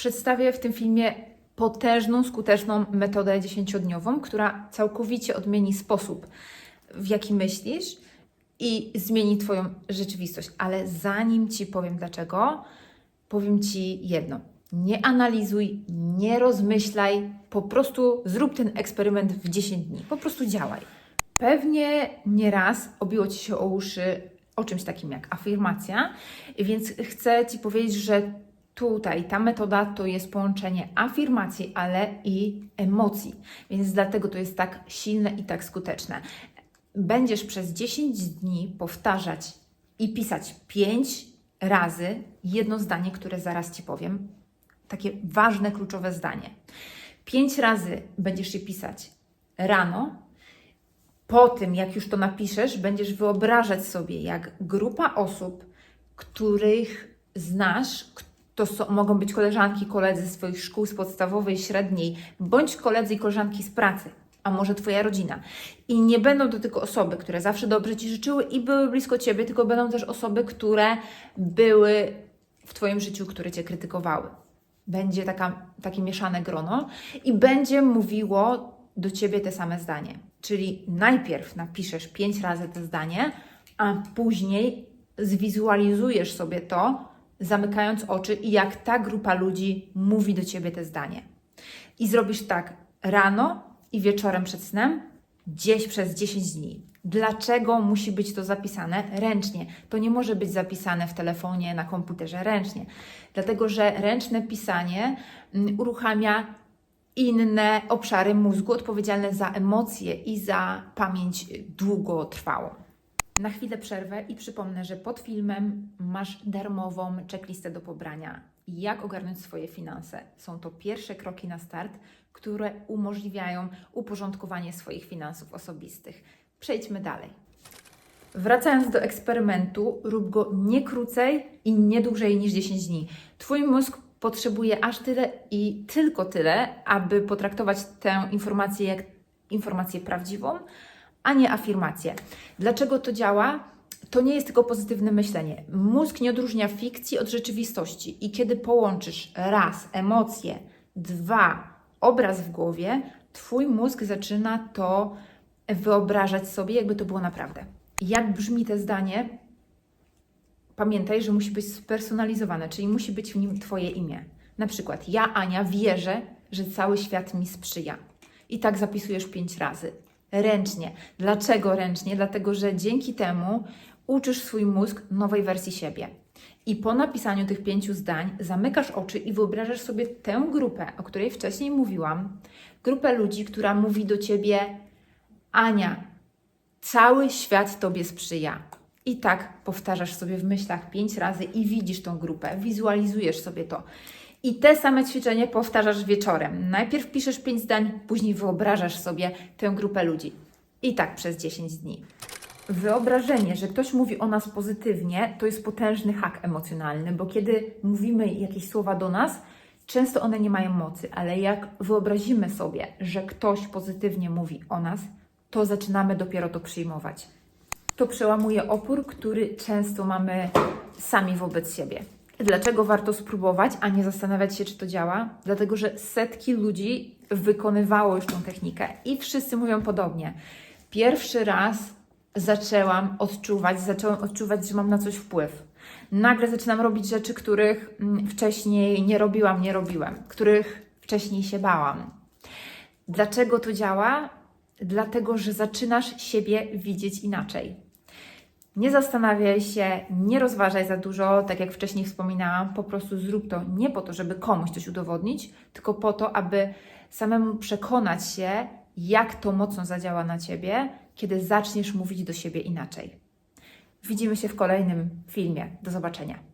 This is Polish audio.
Przedstawię w tym filmie potężną, skuteczną metodę dziesięciodniową, która całkowicie odmieni sposób, w jaki myślisz i zmieni Twoją rzeczywistość. Ale zanim Ci powiem dlaczego, powiem Ci jedno. Nie analizuj, nie rozmyślaj, po prostu zrób ten eksperyment w 10 dni. Po prostu działaj. Pewnie nieraz obiło Ci się o uszy o czymś takim jak afirmacja, więc chcę Ci powiedzieć, że tutaj ta metoda to jest połączenie afirmacji, ale i emocji, więc dlatego to jest tak silne i tak skuteczne. Będziesz przez 10 dni powtarzać i pisać 5 razy jedno zdanie, które zaraz Ci powiem. Takie ważne, kluczowe zdanie. 5 razy będziesz je pisać rano, po tym, jak już to napiszesz, będziesz wyobrażać sobie, jak grupa osób, których znasz, to so, mogą być koleżanki, koledzy z Twoich szkół z podstawowej, średniej, bądź koledzy i koleżanki z pracy, a może Twoja rodzina. I nie będą to tylko osoby, które zawsze dobrze Ci życzyły i były blisko Ciebie, tylko będą też osoby, które były w Twoim życiu, które Cię krytykowały. Będzie taka, takie mieszane grono i będzie mówiło do Ciebie te same zdanie. Czyli najpierw napiszesz pięć razy to zdanie, a później zwizualizujesz sobie to, zamykając oczy i jak ta grupa ludzi mówi do Ciebie te zdanie. I zrobisz tak rano i wieczorem przed snem, gdzieś przez 10 dni. Dlaczego musi być to zapisane ręcznie? To nie może być zapisane w telefonie, na komputerze ręcznie, dlatego że ręczne pisanie mm, uruchamia inne obszary mózgu odpowiedzialne za emocje i za pamięć długotrwałą. Na chwilę przerwę i przypomnę, że pod filmem masz darmową checklistę do pobrania. Jak ogarnąć swoje finanse? Są to pierwsze kroki na start, które umożliwiają uporządkowanie swoich finansów osobistych. Przejdźmy dalej. Wracając do eksperymentu, rób go nie krócej i nie dłużej niż 10 dni. Twój mózg potrzebuje aż tyle i tylko tyle, aby potraktować tę informację jak informację prawdziwą, a nie afirmację. Dlaczego to działa? To nie jest tylko pozytywne myślenie. Mózg nie odróżnia fikcji od rzeczywistości i kiedy połączysz raz emocje, dwa obraz w głowie, twój mózg zaczyna to wyobrażać sobie, jakby to było naprawdę. Jak brzmi to zdanie? Pamiętaj, że musi być spersonalizowane, czyli musi być w nim Twoje imię. Na przykład, ja, Ania, wierzę, że cały świat mi sprzyja. I tak zapisujesz pięć razy. Ręcznie. Dlaczego ręcznie? Dlatego, że dzięki temu uczysz swój mózg nowej wersji siebie. I po napisaniu tych pięciu zdań zamykasz oczy i wyobrażasz sobie tę grupę, o której wcześniej mówiłam. Grupę ludzi, która mówi do ciebie: Ania, cały świat tobie sprzyja. I tak powtarzasz sobie w myślach pięć razy i widzisz tą grupę, wizualizujesz sobie to. I te same ćwiczenie powtarzasz wieczorem. Najpierw piszesz pięć zdań, później wyobrażasz sobie tę grupę ludzi. I tak przez 10 dni. Wyobrażenie, że ktoś mówi o nas pozytywnie, to jest potężny hak emocjonalny, bo kiedy mówimy jakieś słowa do nas, często one nie mają mocy, ale jak wyobrazimy sobie, że ktoś pozytywnie mówi o nas, to zaczynamy dopiero to przyjmować to przełamuje opór, który często mamy sami wobec siebie. Dlaczego warto spróbować, a nie zastanawiać się, czy to działa? Dlatego, że setki ludzi wykonywało już tą technikę i wszyscy mówią podobnie. Pierwszy raz zaczęłam odczuwać, zaczęłam odczuwać, że mam na coś wpływ. Nagle zaczynam robić rzeczy, których mm, wcześniej nie robiłam, nie robiłem, których wcześniej się bałam. Dlaczego to działa? Dlatego, że zaczynasz siebie widzieć inaczej. Nie zastanawiaj się, nie rozważaj za dużo, tak jak wcześniej wspominałam, po prostu zrób to nie po to, żeby komuś coś udowodnić, tylko po to, aby samemu przekonać się, jak to mocno zadziała na ciebie, kiedy zaczniesz mówić do siebie inaczej. Widzimy się w kolejnym filmie. Do zobaczenia.